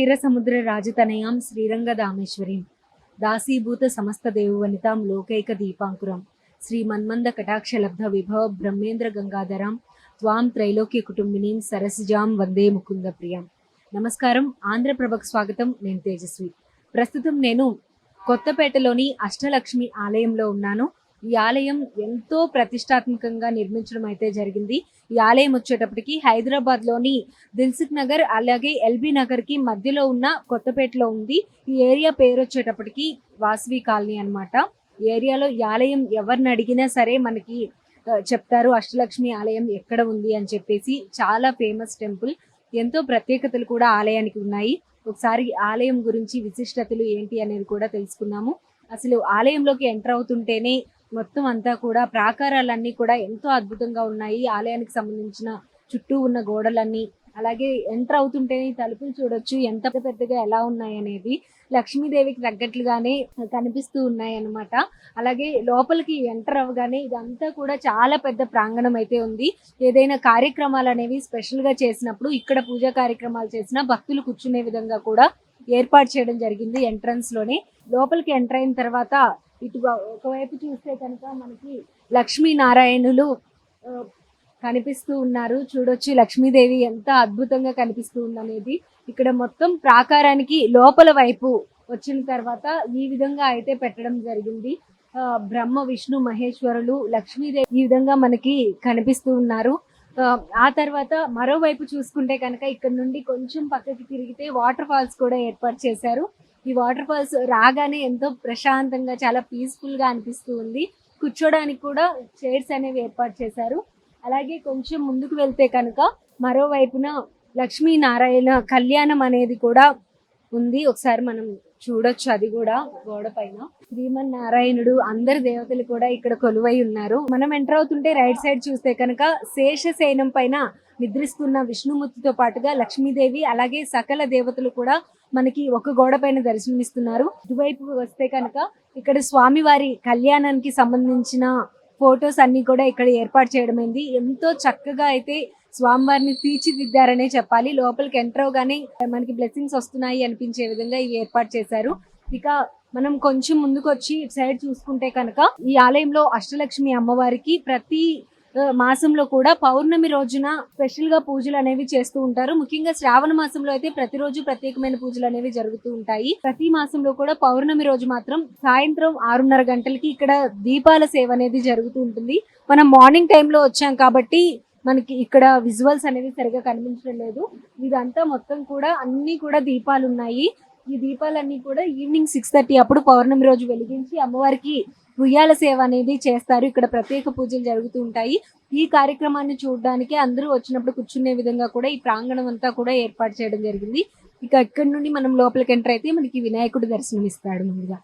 క్షీరసముద్ర రాజతనయాం శ్రీరంగదామేశ్వరీం. దాసీభూత సమస్త దేవవనితాం లోకైక దీపాంకురం శ్రీ మన్మంద కటాక్ష లబ్ధ విభవ బ్రహ్మేంద్ర గంగాధరాం. త్వాం త్రైలోక్య కుటుంబినీం సరసిజాం వందే ముకుంద ప్రియం నమస్కారం ఆంధ్రప్రభకు స్వాగతం. నేను తేజస్వి. ప్రస్తుతం నేను కొత్తపేటలోని అష్టలక్ష్మి ఆలయంలో ఉన్నాను. ఈ ఆలయం ఎంతో ప్రతిష్టాత్మకంగా నిర్మించడం అయితే జరిగింది. ఈ ఆలయం వచ్చేటప్పటికి హైదరాబాద్లోని దిల్సుఖ్ నగర్ అలాగే ఎల్బీ నగర్కి మధ్యలో ఉన్న కొత్తపేటలో ఉంది. ఈ ఏరియా పేరు వచ్చేటప్పటికి వాసవి కాలనీ అనమాట ఏరియాలో ఈ ఆలయం ఎవరిని అడిగినా సరే మనకి చెప్తారు అష్టలక్ష్మి ఆలయం ఎక్కడ ఉంది అని చెప్పేసి. చాలా ఫేమస్ టెంపుల్. ఎంతో ప్రత్యేకతలు కూడా ఆలయానికి ఉన్నాయి. ఒకసారి ఆలయం గురించి విశిష్టతలు ఏంటి అనేది కూడా తెలుసుకున్నాము. అసలు ఆలయంలోకి ఎంటర్ అవుతుంటేనే మొత్తం అంతా కూడా ప్రాకారాలన్నీ కూడా ఎంతో అద్భుతంగా ఉన్నాయి. ఆలయానికి సంబంధించిన చుట్టూ ఉన్న గోడలన్నీ అలాగే ఎంటర్ అవుతుంటేనే తలుపులు చూడొచ్చు ఎంత పెద్దగా ఎలా ఉన్నాయి అనేది లక్ష్మీదేవికి తగ్గట్లుగానే కనిపిస్తూ ఉన్నాయి అనమాట అలాగే లోపలికి ఎంటర్ అవ్వగానే ఇదంతా కూడా చాలా పెద్ద ప్రాంగణం అయితే ఉంది. ఏదైనా కార్యక్రమాలు అనేవి స్పెషల్గా చేసినప్పుడు ఇక్కడ పూజా కార్యక్రమాలు చేసిన భక్తులు కూర్చునే విధంగా కూడా ఏర్పాటు చేయడం జరిగింది ఎంట్రన్స్లోనే. లోపలికి ఎంటర్ అయిన తర్వాత ఇటు ఒకవైపు చూస్తే కనుక మనకి లక్ష్మీ నారాయణులు కనిపిస్తూ ఉన్నారు. చూడొచ్చు లక్ష్మీదేవి ఎంత అద్భుతంగా కనిపిస్తూ ఉందనేది. ఇక్కడ మొత్తం ప్రాకారానికి లోపల వైపు వచ్చిన తర్వాత ఈ విధంగా అయితే పెట్టడం జరిగింది. ఆ, బ్రహ్మ విష్ణు మహేశ్వరులు లక్ష్మీదేవి ఈ విధంగా మనకి కనిపిస్తూ ఉన్నారు. ఆ తర్వాత మరోవైపు చూసుకుంటే కనుక ఇక్కడ నుండి కొంచెం పక్కకి తిరిగితే వాటర్ ఫాల్స్ కూడా ఏర్పాటు చేశారు. ఈ వాటర్ ఫాల్స్ రాగానే ఎంతో ప్రశాంతంగా చాలా పీస్ఫుల్గా అనిపిస్తూ ఉంది. కూర్చోడానికి కూడా చైర్స్ అనేవి ఏర్పాటు చేశారు. అలాగే కొంచెం ముందుకు వెళ్తే కనుక మరోవైపున లక్ష్మీ నారాయణ కళ్యాణం అనేది కూడా ఉంది. ఒకసారి మనం చూడొచ్చు అది కూడా గోడ పైన. శ్రీమన్నారాయణుడు అందరి దేవతలు కూడా ఇక్కడ కొలువై ఉన్నారు. మనం ఎంటర్ అవుతుంటే రైట్ సైడ్ చూస్తే కనుక శేషశయనం పైన నిద్రిస్తున్న విష్ణుమూర్తితో పాటుగా లక్ష్మీదేవి అలాగే సకల దేవతలు కూడా మనకి ఒక గోడ పైన దర్శనమిస్తున్నారు. ఇటువైపు వస్తే కనుక ఇక్కడ స్వామివారి కళ్యాణానికి సంబంధించిన ఫొటోస్ అన్ని కూడా ఇక్కడ ఏర్పాటు చేయడమైంది. ఎంతో చక్కగా అయితే స్వామివారిని తీర్చిదిద్దారనే చెప్పాలి. లోపలికి ఎంటర్ అవగానే మనకి బ్లెస్సింగ్స్ వస్తున్నాయి అనిపించే విధంగా ఇవి ఏర్పాటు చేశారు. ఇక మనం కొంచెం ముందుకు వచ్చి ఇటు సైడ్ చూసుకుంటే కనుక ఈ ఆలయంలో అష్టలక్ష్మి అమ్మవారికి ప్రతి మాసంలో కూడా పౌర్ణమి రోజున స్పెషల్గా పూజలు అనేవి చేస్తూ ఉంటారు. ముఖ్యంగా శ్రావణ మాసంలో అయితే ప్రతిరోజు ప్రత్యేకమైన పూజలు అనేవి జరుగుతూ ఉంటాయి. ప్రతి మాసంలో కూడా పౌర్ణమి రోజు మాత్రం సాయంత్రం ఆరున్నర గంటలకి ఇక్కడ దీపాల సేవ అనేది జరుగుతూ ఉంటుంది. మనం మార్నింగ్ టైంలో వచ్చాం కాబట్టి మనకి ఇక్కడ విజువల్స్ అనేవి సరిగా కనిపించడం లేదు. ఇదంతా మొత్తం కూడా అన్ని కూడా దీపాలు ఉన్నాయి. ఈ దీపాలన్నీ కూడా ఈవినింగ్ సిక్స్ థర్టీ అప్పుడు పౌర్ణమి రోజు వెలిగించి అమ్మవారికి ఉయ్యాల సేవ అనేది చేస్తారు. ఇక్కడ ప్రత్యేక పూజలు జరుగుతూ ఉంటాయి. ఈ కార్యక్రమాన్ని చూడడానికి అందరూ వచ్చినప్పుడు కూర్చునే విధంగా కూడా ఈ ప్రాంగణం అంతా కూడా ఏర్పాటు చేయడం జరిగింది. ఇక ఇక్కడ నుండి మనం లోపలికి ఎంటర్ అయితే మనకి వినాయకుడు దర్శనం ఇస్తాడు ముందుగా.